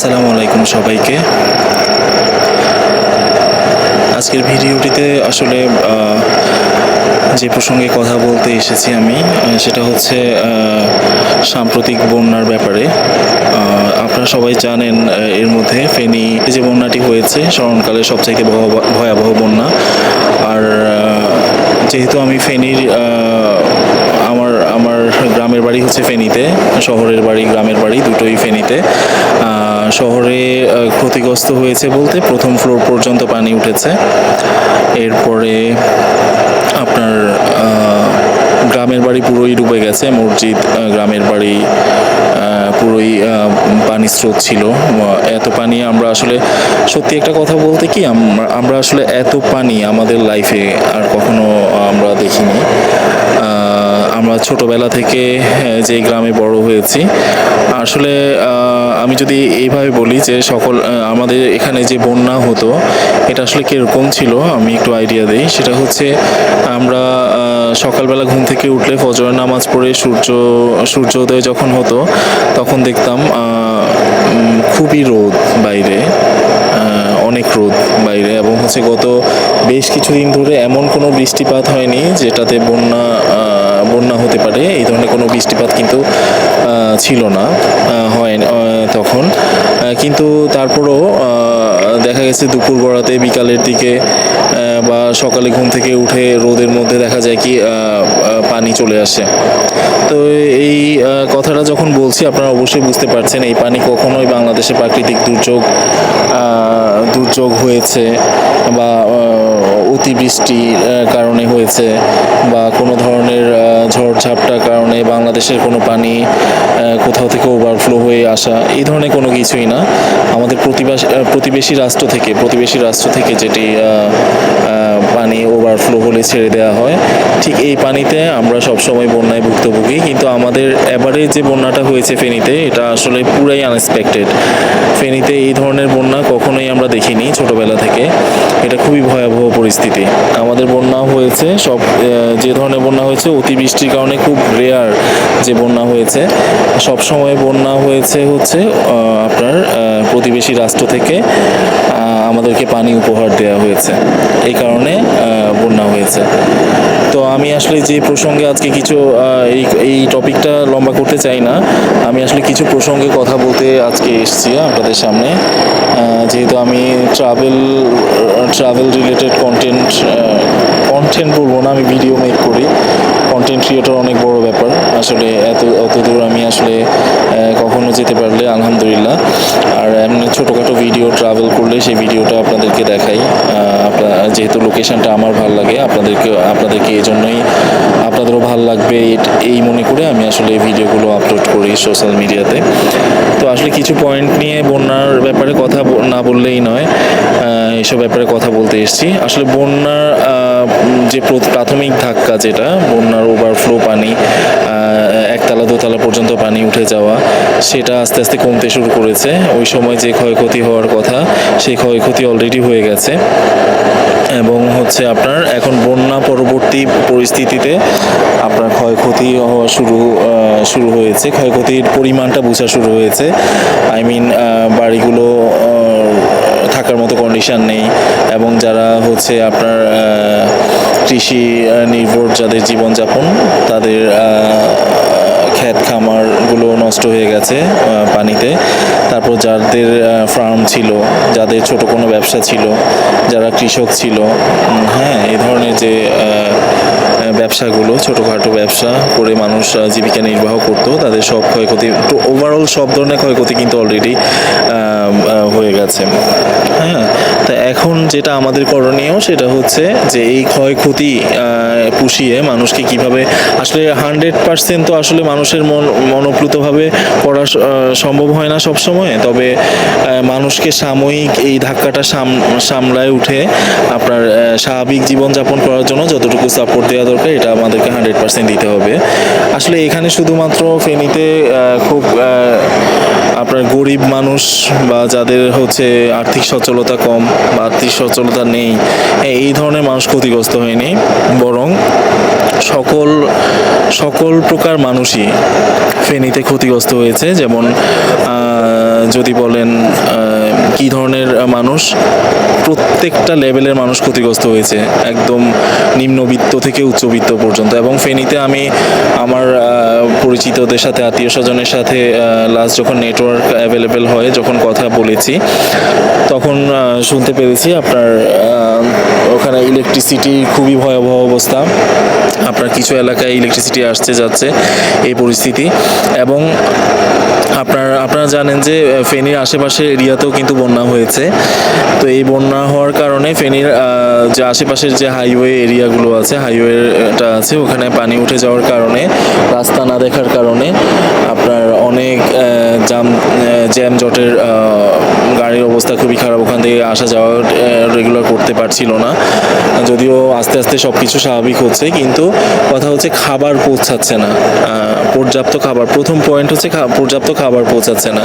আসসালামু আলাইকুম সবাইকে। আজকের ভিডিওটিতে আসলে যে প্রসঙ্গে কথা বলতে এসেছি আমি সেটা হচ্ছে সাম্প্রতিক বন্যার ব্যাপারে। আপনারা সবাই জানেন এর মধ্যে ফেনী যে বন্যাটি হয়েছে, স্মরণকালে সবচাইতে ভয়াবহ- বন্যা। আর যেহেতু আমি ফেনীর গ্রামের বাড়ি হচ্ছে ফেনীতে, শহরের বাড়ি, গ্রামের বাড়ি দুটোই ফেনীতে। শহরে ক্ষতিগ্রস্ত হয়েছে বলতে প্রথম ফ্লোর পর্যন্ত পানি উঠেছে। এরপরে আপনার গ্রামের বাড়ি পুরোই ডুবে গেছে, মসজিদ গ্রামের বাড়ি পুরোই পানি স্রোত ছিল। এত পানি আমরা আসলে, সত্যি একটা কথা বলতে কি আমরা আসলে এত পানি আমাদের লাইফে আর কখনো আমরা দেখিনি আহ, আমরা ছোটবেলা থেকে যে গ্রামে বড় হয়েছি, আসলে আমি যদি এইভাবে বলি যে সকল আমাদের এখানে যে বন্যা হতো, এটা আসলে কীরকম ছিল, আমি একটু আইডিয়া দিই। সেটা হচ্ছে, আমরা সকালবেলা ঘুম থেকে উঠলে ফজরের নামাজ পড়ে সূর্য, সূর্যোদয় যখন হতো, তখন দেখতাম খুবই রোদ বাইরে অনেক রোদ বাইরে এবং হচ্ছে গত বেশ কিছুদিন ধরে এমন কোনো বৃষ্টিপাত হয়নি যেটাতে বন্যা বন্যা হতে পারে, এই ধরনের কোনো বৃষ্টিপাত কিন্তু ছিল না হয় তখন। কিন্তু তারপরও দেখা গেছে দুপুর গড়াতে, বিকালের দিকে বা সকালে ঘুম থেকে উঠে রোদের মধ্যে দেখা যায় কি পানি চলে আসে। তো এই কথাটা যখন বলছি, আপনারা অবশ্যই বুঝতে পারছেন, এই পানি কখনোই বাংলাদেশে প্রাকৃতিক দুর্যোগ দুর্যোগ হয়েছে বা অতিবৃষ্টির কারণে হয়েছে বা কোনো ধরনের আহ, ঝড়ঝাপটার কারণে বাংলাদেশের কোনো পানি কোথাও থেকে ওভারফ্লো হয়ে আসা এই ধরনের কোনো কিছুই না। আমাদের প্রতিবাস প্রতিবেশী রাষ্ট্র থেকে প্রতিবেশী রাষ্ট্র থেকে যেটি পানি ওভারফ্লো হলে ছেড়ে দেওয়া হয় ঠিক এই পানিতে আমরা সবসময় বন্যায় ভুক্তভোগী। কিন্তু আমাদের এবারে যে বন্যাটা হয়েছে ফেনীতে এটা আসলে পুরাই আনএক্সপেক্টেড ফেনীতে এই ধরনের বন্যা কখনোই আমরা দেখিনি ছোটবেলা থেকে। এটা খুবই ভয়াবহ পরিস্থিতি। আমাদের বন্যা হয়েছে, সব যে ধরনের বন্যা হয়েছে, অতিবৃষ্টির কারণে খুব রেয়ার যে বন্যা হয়েছে। সব সময় বন্যা হয়েছে হচ্ছে আপনার প্রতিবেশী রাষ্ট্র থেকে আমাদেরকে পানি উপহার দেওয়া হয়েছে। এই কারণে বন্যা হয়েছে। তো আমি আসলে যে প্রসঙ্গে আজকে কিছু এই এই টপিকটা লম্বা করতে চাই না, আমি আসলে কিছু প্রসঙ্গে কথা বলতে আজকে এসেছি আপনাদের সামনে। যেহেতু আমি travel travel related content content বলব না আমি ভিডিও মেক করি। কন্টেন্ট ক্রিয়েটর অনেক বড় ব্যাপার। আসলে এত, অত দূর আমি আসলে কখনো যেতে পারলে আলহামদুলিল্লাহ। আর এমনি ছোটোখাটো ভিডিও ট্রাভেল করলে সেই ভিডিওটা আপনাদেরকে দেখাই। যেহেতু লোকেশনটা আমার ভালো লাগে, আপনাদেরকে আপনাদেরকে এই জন্যই আপনাদেরও ভালো লাগবে এই- মনে করে আমি আসলে এই ভিডিওগুলো আপলোড করি সোশ্যাল মিডিয়াতে তো। আসলে কিছু পয়েন্ট নিয়ে বন্যার ব্যাপারে কথা না বললেই নয়। এসব ব্যাপারে কথা বলতে এসেছি। আসলে বন্যার যে প্র- প্রাথমিক ধাক্কা যেটা, বন্যার ওভারফ্লো পানি একতলা দোতলা পর্যন্ত পানি উঠে যাওয়া, সেটা আস্তে আস্তে কমতে শুরু করেছে। ওই সময় যে ক্ষয়ক্ষতি হওয়ার কথা, সেই ক্ষয়ক্ষতি অলরেডি হয়ে গেছে। এবং হচ্ছে আপনার এখন বন্যা পরবর্তী পরিস্থিতিতে আপনার ক্ষয়ক্ষতি হওয়া শুরু শুরু হয়েছে। ক্ষয়ক্ষতির পরিমাণটা বোঝা শুরু হয়েছে। আই মিন বাড়িগুলো থাকার মতো কন্ডিশন নেই এবং যারা হচ্ছে আপনার কৃষি নির্ভর যাদের জীবনযাপন, তাদের খ্যাত খামারগুলো নষ্ট হয়ে গেছে পানিতে। তারপর যাদের ফার্ম ছিল, যাদের ছোট কোনো ব্যবসা ছিল, যারা কৃষক ছিল হ্যাঁ এই ধরনের যে ব্যবসাগুলো, ছোটোখাটো ব্যবসা করে মানুষ জীবিকা নির্বাহ করতো, তাদের সব ক্ষয়ক্ষতি, তো ওভারঅল সব ধরনের ক্ষয়ক্ষতি কিন্তু অলরেডি হয়ে গেছে। হ্যাঁ তা এখন যেটা আমাদের করণীয়, সেটা হচ্ছে যে এই ক্ষয়ক্ষতি পুষিয়ে মানুষকে কীভাবে, আসলে হান্ড্রেড পার্সেন্ট তো আসলে মানুষের মন, মনোপ্লুতভাবে আহ, সম্ভব হয় না সবসময়। তবে মানুষকে সাময়িক এই ধাক্কাটা সাম- সামলায় উঠে আপনার স্বাভাবিক জীবনযাপন করার জন্য যতটুকু সাপোর্ট দেওয়া দরকার এটা আমাদেরকে হান্ড্রেড পার্সেন্ট দিতে হবে। আসলে এখানে শুধুমাত্র ফেনীতে খুব আপনার গরিব মানুষ বা যাদের হচ্ছে আর্থিক সচলতা কম বা আর্থিক সচ্ছলতা নেই হ্যাঁ, এই ধরনের মানুষ ক্ষতিগ্রস্ত হয়নি। বরং সকল সকল প্রকার মানুষই ফেনীতে ক্ষতিগ্রস্ত হয়েছে। যেমন যদি বলেন কি ধরনের মানুষ? প্রত্যেকটা লেভেলের মানুষ ক্ষতিগ্রস্ত হয়েছে, একদম নিম্নবিত্ত থেকে উচ্চবিত্ত পর্যন্ত। এবং ফেনীতে আমি আমার পরিচিতদের সাথে, আত্মীয় স্বজনের সাথে লাস্ট যখন নেটওয়ার্ক অ্যাভেলেবেল হয়, যখন কথা বলেছি, তখন শুনতে পেরেছি আপনার ওখানে ইলেকট্রিসিটি খুবই ভয়াবহ অবস্থা। আপনার কিছু এলাকায় ইলেকট্রিসিটি আসছে, যাচ্ছে এই পরিস্থিতি। এবং আপনার, আপনারা জানেন যে ফেনীর আশেপাশের এরিয়াতেও কিন্তু বন্যা হয়েছে। তো এই বন্যা হওয়ার কারণে ফেনীর যে আশেপাশের যে হাইওয়ে এরিয়াগুলো আছে হাইওয়েটা আছে, ওখানে পানি উঠে যাওয়ার কারণে, রাস্তা না দেখার কারণে আপনার অনেক জাম জ্যাম জটের গাড়ির অবস্থা খুবই খারাপ। ওখান থেকে আসা যাওয়া রেগুলার করতে পারছিল না। যদিও আস্তে আস্তে সব কিছু স্বাভাবিক হচ্ছে, কিন্তু কথা হচ্ছে খাবার পৌঁছাচ্ছে না। পর্যাপ্ত খাবার, প্রথম পয়েন্ট হচ্ছে পর্যাপ্ত খাবার পৌঁছাচ্ছে না।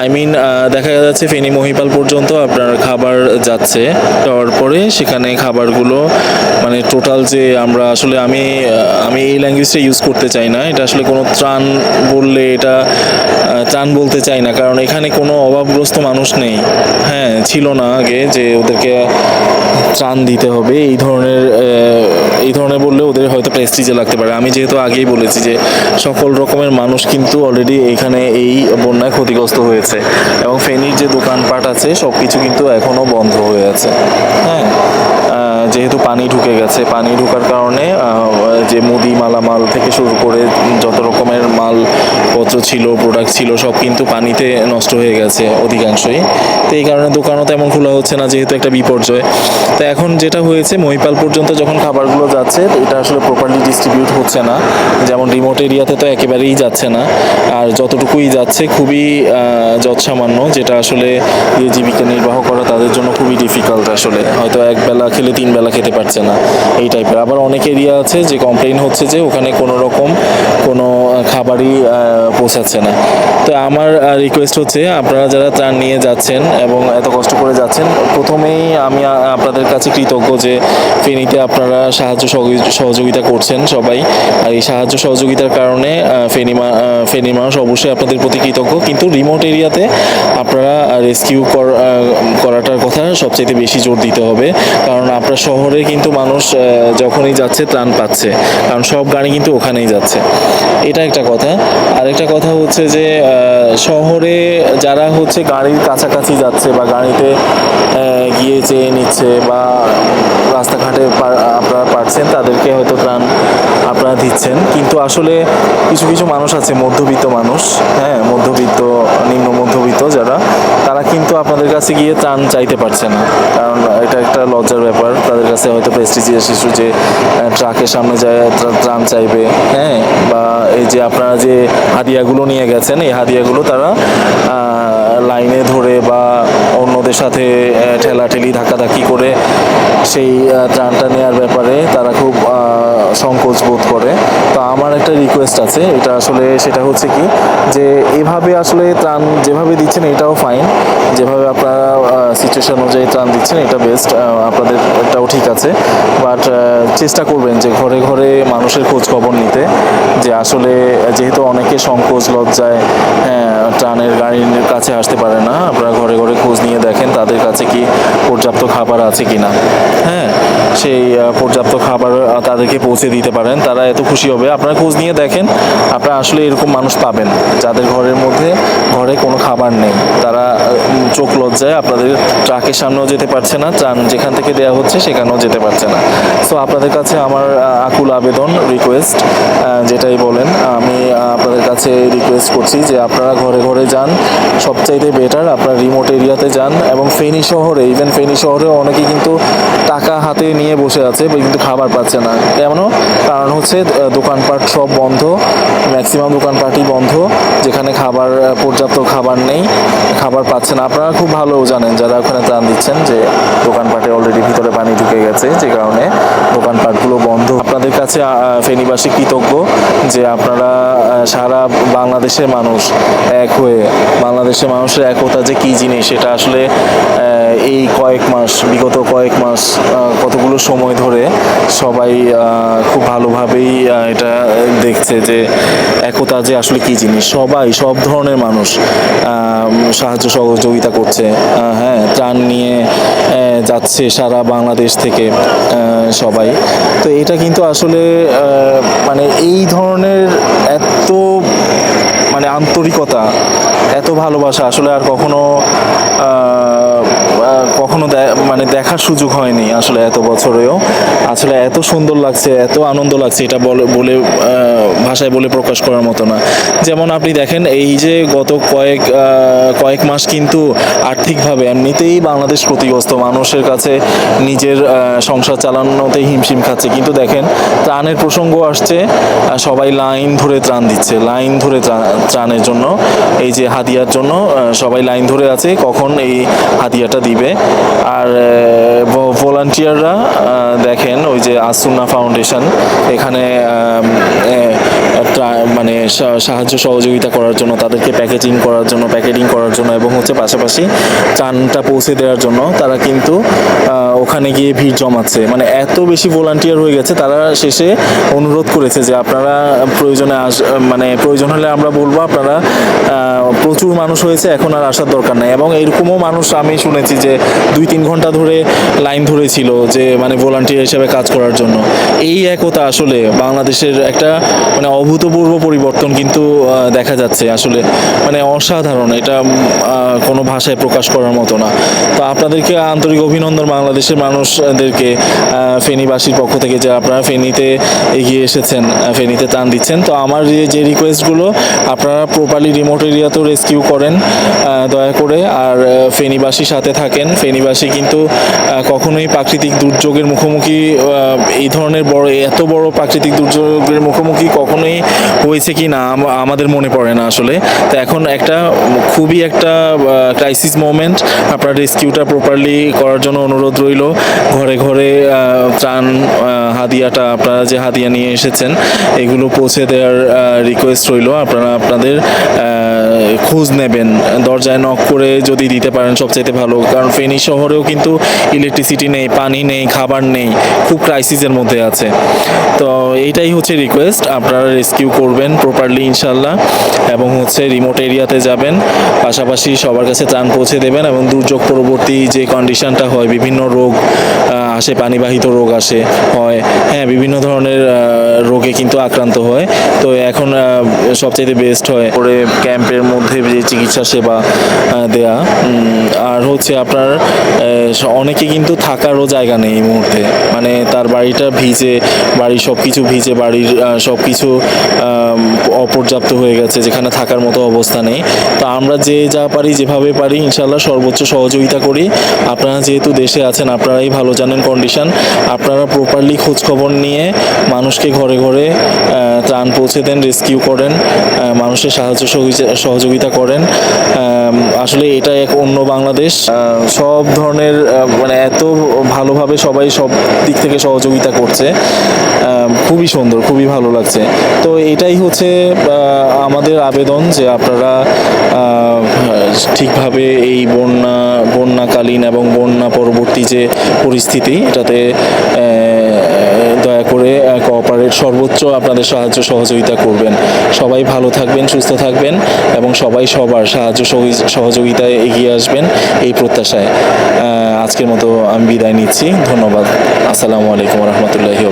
আই মিন দেখা যাচ্ছে ফেনী মহিপাল পর্যন্ত আপনার খাবার যাচ্ছে। যাওয়ার পরে সেখানে খাবারগুলো মানে টোটাল যে আমরা আসলে আমি আমি এই ল্যাঙ্গুয়েজটা ইউজ করতে চাই না। এটা আসলে কোনো ত্রাণ বললে এটা ত্রাণ বলতে চাই না। কারণ এখানে কোনো অভাবগ্রস্ত মানুষ নেই। হ্যাঁ ছিল না আগে যে ওদেরকে ত্রাণ দিতে হবে। এই ধরনের এই ধরনের বললে ওদের হয়তো প্রেস্টিজে লাগতে পারে। আমি যেহেতু আগেই বলেছি যে সকল রকমের মানুষ কিন্তু অলরেডি এখানে এই বন্যায় ক্ষতিগ্রস্ত হয়েছে। এবং ফেনীর যে দোকানপাট আছে সব কিছু কিন্তু এখনও বন্ধ হয়ে আছে। হ্যাঁ। যেহেতু পানি ঢুকে গেছে, পানি ঢোকার কারণে যে মুদি মালামাল থেকে শুরু করে যত রকমের মালপত্র ছিল প্রোডাক্ট ছিল, সব কিন্তু পানিতে নষ্ট হয়ে গেছে অধিকাংশই। তো এই কারণে দোকানও তেমন খোলা হচ্ছে না, যেহেতু একটা বিপর্যয়। তো এখন যেটা হয়েছে মহিপাল পর্যন্ত যখন খাবারগুলো যাচ্ছে, এটা আসলে প্রপারলি ডিস্ট্রিবিউট হচ্ছে না। যেমন রিমোট এরিয়াতে তো একেবারেই যাচ্ছে না। আর যতটুকুই যাচ্ছে, খুবই যৎসামান্য, যেটা আসলে জীবিকা নির্বাহ করা তাদের জন্য খুবই ডিফিকাল্ট আসলে। হয়তো এক বেলা খেলে তিন বেলা খেতে পারছে না, এই টাইপের আবার অনেক এরিয়া আছে যে কমপ্লেন হচ্ছে যে ওখানে কোনো রকম কোনো খাবারই পৌঁছাচ্ছে না। তো আমার রিকোয়েস্ট হচ্ছে আপনারা যারা ত্রাণ নিয়ে যাচ্ছেন এবং এত কষ্ট করে যাচ্ছেন প্রথমেই আমি আপনাদের কাছে কৃতজ্ঞ যে ফেনীতে আপনারা সাহায্য সহযোগি- সহযোগিতা করছেন সবাই। আর এই সাহায্য সহযোগিতার কারণে ফেনী আহ, মানুষ অবশ্যই আপনাদের প্রতি কৃতজ্ঞ। কিন্তু রিমোট এরিয়াতে আপনারা রেস্কিউ করাটার কথা সবচেয়ে বেশি জোর দিতে হবে। কারণ আপনার শহরে কিন্তু মানুষ যখনই যাচ্ছে ত্রাণ পাচ্ছে। কারণ সব গাড়ি কিন্তু ওখানেই যাচ্ছে। এটা একটা কথা। আরেকটা কথা হচ্ছে যে শহরে যারা হচ্ছে গাড়ির কাছাকাছি যাচ্ছে বা গাড়িতে গিয়ে চেয়ে নিচ্ছে বা রাস্তাঘাটে আপনারা পারছেন, তাদেরকে হয়তো ত্রাণ আপনারা দিচ্ছেন, কিন্তু আসলে কিছু কিছু মানুষ আছে, মধ্যবিত্ত মানুষ হ্যাঁ মধ্যবিত্ত, নিম্ন মধ্যবিত্ত যারা, তারা কিন্তু আপনাদের কাছে গিয়ে ত্রাণ চাইতে পারছে না। কারণ এটা একটা লজ্জার ব্যাপার, তাদের কাছে হয়তো প্রেস্টিজিয়াস শিশু যে ট্রাকের সামনে যায়, ত্রা- ত্রাণ চাইবে হ্যাঁ বা এই যে আপনারা যে হাদিয়াগুলো নিয়ে গেছেন, এই হাদিয়াগুলো তারা লাইনে ধরে বা অন্যদের সাথে ঠেলাঠেলি, ধাক্কাধাক্কি করে সেই ত্রাণটা নেওয়ার ব্যাপারে তারা খুব সংকোচ বোধ করে। তো আমার একটা রিকোয়েস্ট আছে, এটা আসলে সেটা হচ্ছে কি, যে এভাবে আসলে ত্রাণ যেভাবে দিচ্ছেন এটাও ফাইন যেভাবে আপনারা সিচুয়েশন অনুযায়ী ত্রাণ দিচ্ছেন এটা বেস্ট আপনাদের এটাও ঠিক আছে। বাট চেষ্টা করবেন যে ঘরে ঘরে মানুষের খোঁজ খবর নিতে, যে আসলে যেহেতু অনেকে সংকোচ লজ্জায় হ্যাঁ ত্রাণের গাড়ির কাছে আসতে পারে না, আপনারা ঘরে ঘরে খোঁজ নিয়ে দেখেন তাদের কাছে কি পর্যাপ্ত খাবার আছে কিনা। হ্যাঁ সেই পর্যাপ্ত খাবার তাদেরকে পৌঁছে দিতে পারেন, তারা এত খুশি হবে। আপনারা খোঁজ নিয়ে দেখেন, আপনারা আসলে এরকম মানুষ পাবেন। যাদের ঘরের মধ্যে, ঘরে কোনো খাবার নেই, তারা চোখ লজ্জায় আপনাদের ট্রাকের সামনেও যেতে পারছে না, ত্রাণ যেখান থেকে দেওয়া হচ্ছে সেখানেও যেতে পারছে না। সো আপনাদের কাছে আমার আকুল আবেদন রিকোয়েস্ট যেটাই বলেন, আমি আপনাদের কাছে রিকোয়েস্ট করছি যে আপনারা ঘরে ঘরে যান, সবচাইতে বেটার আপনারা রিমোট এরিয়াতে যান, এবং ফেনী শহরে ইভেন ফেনী শহরে অনেকে কিন্তু টাকা হাতে নিয়ে বসে আছে, কিন্তু খাবার পাচ্ছে না। কেন কারণ হচ্ছে দোকানপাট সব বন্ধ ম্যাক্সিমাম দোকানপাটই বন্ধ, যেখানে খাবার পর্যাপ্ত খাবার নেই, খাবার পাচ্ছে না। আপনারা খুব ভালো জানেন, যারা ওখানে ত্রাণ দিচ্ছেন, যে দোকানপাটে অলরেডি ভিতরে পানি ঢুকে গেছে, যে কারণে দোকানপাটগুলো বন্ধ। আপনাদের কাছে ফেনীবাসী কৃতজ্ঞ যে আপনারা সারা বাংলাদেশের মানুষ এক হয়ে, বাংলাদেশের মানুষের একতা যে কী জিনিস, সেটা আসলে এই কয়েক মাস, বিগত কয়েক মাস কতগুলো সময় ধরে সবাই খুব ভালোভাবেই এটা দেখছে যে একতা যে আসলে কী জিনিস। সবাই, সব ধরনের মানুষ সাহায্য সহযোগিতা করছে। হ্যাঁ ত্রাণ নিয়ে যাচ্ছে সারা বাংলাদেশ থেকে সবাই। তো এটা কিন্তু আসলে মানে এই ধরনের এত মানে আন্তরিকতা, এত ভালোবাসা আসলে আর কখনো কখনো মানে দেখার সুযোগ হয়নি আসলে এত বছরেও। আসলে এত সুন্দর লাগছে, এত আনন্দ লাগছে, এটা বলে বলে ভাষায় বলে প্রকাশ করার মতো না। যেমন আপনি দেখেন, এই যে গত কয়েক কয়েক মাস কিন্তু আর্থিকভাবে এমনিতেই বাংলাদেশ ক্ষতিগ্রস্ত, মানুষের কাছে নিজের সংসার চালানোতেই হিমশিম খাচ্ছে। কিন্তু দেখেন, ত্রাণের প্রসঙ্গ আসছে সবাই লাইন ধরে ত্রাণ দিচ্ছে, লাইন ধরে ত্রাণের জন্য। এই যে হাদিয়ার জন্য সবাই লাইন ধরে আছে, কখন এই হাদিয়াটা দিবে? আর ভলান্টিয়াররা দেখেন ওই যে আসুন্না ফাউন্ডেশন এখানে মানে সাহায্য সহযোগিতা করার জন্য, তাদেরকে প্যাকেজিং করার জন্য প্যাকেটিং করার জন্য এবং হচ্ছে পাশাপাশি ত্রাণটা পৌঁছে দেওয়ার জন্য তারা কিন্তু ওখানে গিয়ে ভিড় জমাচ্ছে। মানে এত বেশি ভলান্টিয়ার হয়ে গেছে, তারা শেষে অনুরোধ করেছে যে আপনারা প্রয়োজনে আস মানে প্রয়োজন হলে আমরা বলব, আপনারা প্রচুর মানুষ হয়েছে, এখন আর আসার দরকার নাই। এবং এরকমও মানুষ আমি শুনেছি যে দুই তিন ঘণ্টা ধরে লাইন ধরেছিল যে মানে ভলান্টিয়ার হিসেবে কাজ করার জন্য। এই একতা আসলে বাংলাদেশের একটা মানে অভূতপূর্ব পরিবর্তন। কিন্তু দেখা যাচ্ছে। আসলে মানে অসাধারণ। এটা কোনো ভাষায় প্রকাশ করার মতো না। তো আপনাদেরকে আন্তরিক অভিনন্দন বাংলাদেশের মানুষদেরকে ফেনীবাসীর পক্ষ থেকে যে আপনারা ফেনীতে এগিয়ে এসেছেন ফেনীতে টান দিচ্ছেন। তো আমার যে রিকোয়েস্টগুলো আপনারা প্রপারলি রিমোট এরিয়াতেও রেস্কিউ করেন দয়া করে। আর ফেনীবাসীর সাথে থাকেন। ফেনীবাসী কিন্তু কখনোই প্রাকৃতিক দুর্যোগের মুখোমুখি এই ধরনের বড়, এত বড় প্রাকৃতিক দুর্যোগের মুখোমুখি কখনোই হয়েছে কি না আমাদের মনে পড়ে না আসলে। তো এখন একটা খুবই একটা ক্রাইসিস মোমেন্ট আপনার রেস্কিউটা প্রপারলি করার জন্য অনুরোধ রইল। ঘরে ঘরে ত্রাণ হাদিয়াটা আপনারা যে হাদিয়া নিয়ে এসেছেন, এগুলো পৌঁছে দেওয়ার রিকোয়েস্ট রইল। আপনারা, আপনাদের খোঁজ নেবেন, দরজায় নক করে যদি দিতে পারেন সবচাইতে ভালো। কারণ ফেনী শহরেও কিন্তু ইলেকট্রিসিটি নেই, পানি নেই, খাবার নেই, খুব ক্রাইসিসের মধ্যে আছে। তো এইটাই হচ্ছে রিকোয়েস্ট আপনারা রেস্কিউ করবেন প্রপারলি ইনশাল্লাহ এবং হচ্ছে রিমোট এরিয়াতে যাবেন। পাশাপাশি সবার কাছে ত্রাণ পৌঁছে দেবেন এবং দুর্যোগ পরবর্তী যে কন্ডিশনটা হয়, বিভিন্ন রোগ আসে, পানিবাহিত রোগ আসে, হয় হ্যাঁ বিভিন্ন ধরনের রোগে কিন্তু আক্রান্ত হয়। তো এখন সবচাইতে বেস্ট হয়। করে ক্যাম্পের মধ্যে যে চিকিৎসা সেবা দেয়া আর হচ্ছে আপনার অনেকে কিন্তু থাকারও জায়গা নেই এই মুহূর্তে। মানে তার বাড়িটা ভিজে, বাড়ির সব কিছু ভিজে, বাড়ির সব কিছু অপর্যাপ্ত হয়ে গেছে, যেখানে থাকার মতো অবস্থা নেই। তো আমরা যে যা পারি, যেভাবে পারি ইনশাল্লাহ সর্বোচ্চ সহযোগিতা করি। আপনারা যেহেতু দেশে আছেন, আপনারাই ভালো জানেন কন্ডিশন আপনারা প্রপারলি খোঁজ খবর নিয়ে মানুষকে ঘরে ঘরে ত্রাণ পৌঁছে দেন রেস্কিউ করেন মানুষের সাহায্য সহযোগিতা- সহযোগিতা করেন। আসলে এটা এক অন্য বাংলাদেশ। সব ধরনের মানে এত ভালোভাবে সবাই সব দিক থেকে সহযোগিতা করছে। খুবই সুন্দর, খুবই ভালো লাগছে। তো এটাই হচ্ছে আমাদের আবেদন যে আপনারা ঠিকভাবে এই বন্যা, বন্যাকালীন এবং বন্যা পরবর্তী যে পরিস্থিতি, এটাতে করে কোঅপারেট সর্বোচ্চ আপনাদের সাহায্য সহযোগিতা করবেন। সবাই ভালো থাকবেন, সুস্থ থাকবেন এবং সবাই সবার সাহায্য সহযোগি- সহযোগিতায় এগিয়ে আসবেন এই প্রত্যাশায়। আজকের মতো আমি বিদায় নিচ্ছি। ধন্যবাদ। আসসালামু আলাইকুম রহমতুল্লাহি